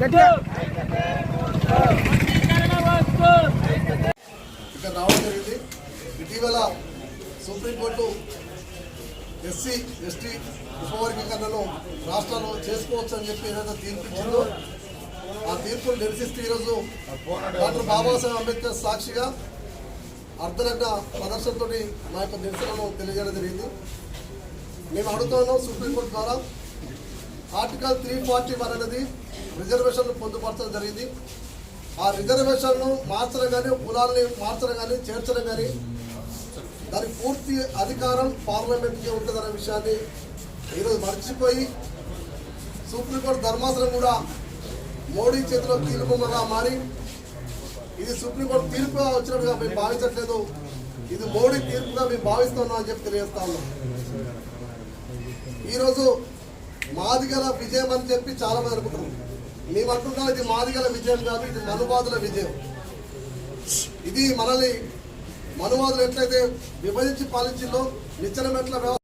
గట్టిగా ఇక్కడ రావడం జరిగింది. ఇటీవల సుప్రీంకోర్టు ఎస్సీ ఎస్టీ ఉపవర్గీకరణను రాష్ట్రాలు చేసుకోవచ్చు అని చెప్పి ఏదైతే తీర్పు ఇచ్చిందో ఆ తీర్పును నిరసిస్తూ ఈరోజు డాక్టర్ బాబాసాహెబ్ అంబేద్కర్ సాక్షిగా అర్ధరంగ ప్రదర్శనతో మా యొక్క నిరసనను తెలియజేయడం జరిగింది. మేము అడుగుతున్నాం సుప్రీంకోర్టు ద్వారా ఆర్టికల్ త్రీ ఫార్టీ వన్ అనేది రిజర్వేషన్లు పొందుపరచడం జరిగింది. ఆ రిజర్వేషన్ను మార్చడం కానీ కులాలని మార్చడం కానీ చేర్చడం కానీ దాని పూర్తి అధికారం పార్లమెంట్కి ఉంటుందనే విషయాన్ని ఈరోజు మర్చిపోయి సుప్రీంకోర్టు ధర్మాసనం కూడా మోడీ చేతిలో కీలుబొమ్మగా మారి ఇది సుప్రీంకోర్టు తీర్పుగా వచ్చినట్టుగా మేము భావించట్లేదు. ఇది మోడీ తీర్పుగా మేము భావిస్తున్నాం అని చెప్పి తెలియజేస్తా ఉన్నాం. ఈరోజు మాదిగల విజయం అని చెప్పి చాలా మంది అనుకుంటున్నాం మేము అంటున్నాం ఇది మాదిగల విజయం కాదు ఇది మనువాదుల విజయం. ఇది మనల్ని మనువాదులు ఎట్లయితే విభజించి పాలించిందో నిచ్చెన మెట్ల